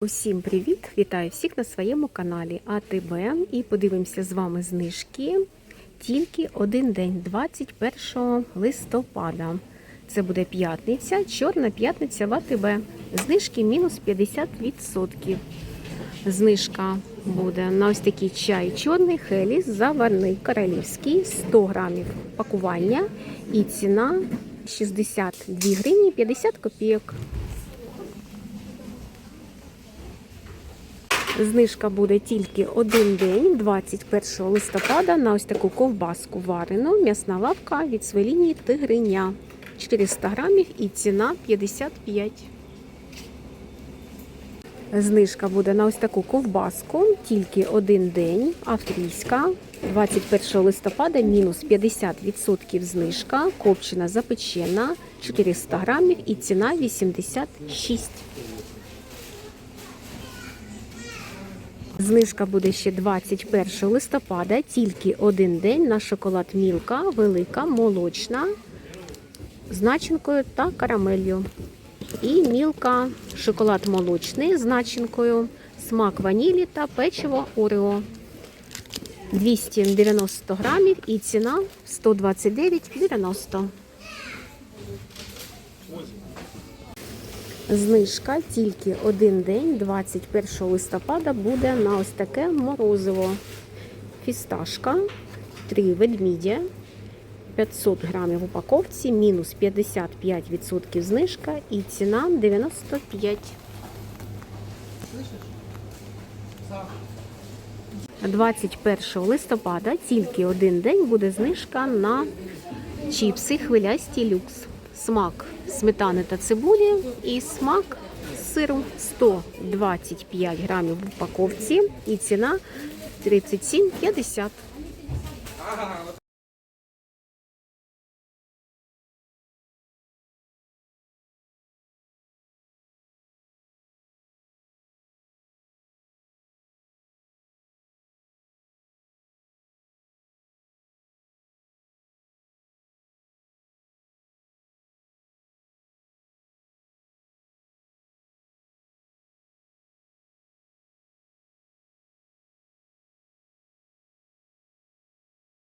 Усім привіт! Вітаю всіх на своєму каналі АТБ і подивимося з вами знижки тільки один день, 21 листопада. Це буде п'ятниця, чорна п'ятниця в АТБ. Знижки мінус 50%. Знижка буде на ось такий чай чорний хеліс заварний королівський 100 грамів пакування і ціна 62 гривні 50 копійок. Знижка буде тільки один день, 21 листопада, на ось таку ковбаску варену, м'ясна лавка від своєї лінії тигриня. 400 грамів і ціна 55. Знижка буде на ось таку ковбаску, тільки один день, австрійська. 21 листопада мінус 50% знижка, копчена запечена, 400 грамів і ціна 86. Знижка буде ще 21 листопада, тільки один день на шоколад Мілка, велика, молочна, з начинкою та карамелью. І мілка, шоколад молочний з начинкою, смак ванілі та печиво Орео. 290 грамів і ціна 129,90. Знижка тільки один день, 21 листопада, буде на ось таке морозиво. Фісташка, 3 ведмідя, 500 грамів в упаковці, мінус 55% знижка і ціна 95. 21 листопада тільки один день буде знижка на чіпси хвилясті люкс. Смак сметани та цибулі і смак сиру 125 грамів в упаковці і ціна 37,50. Ага, от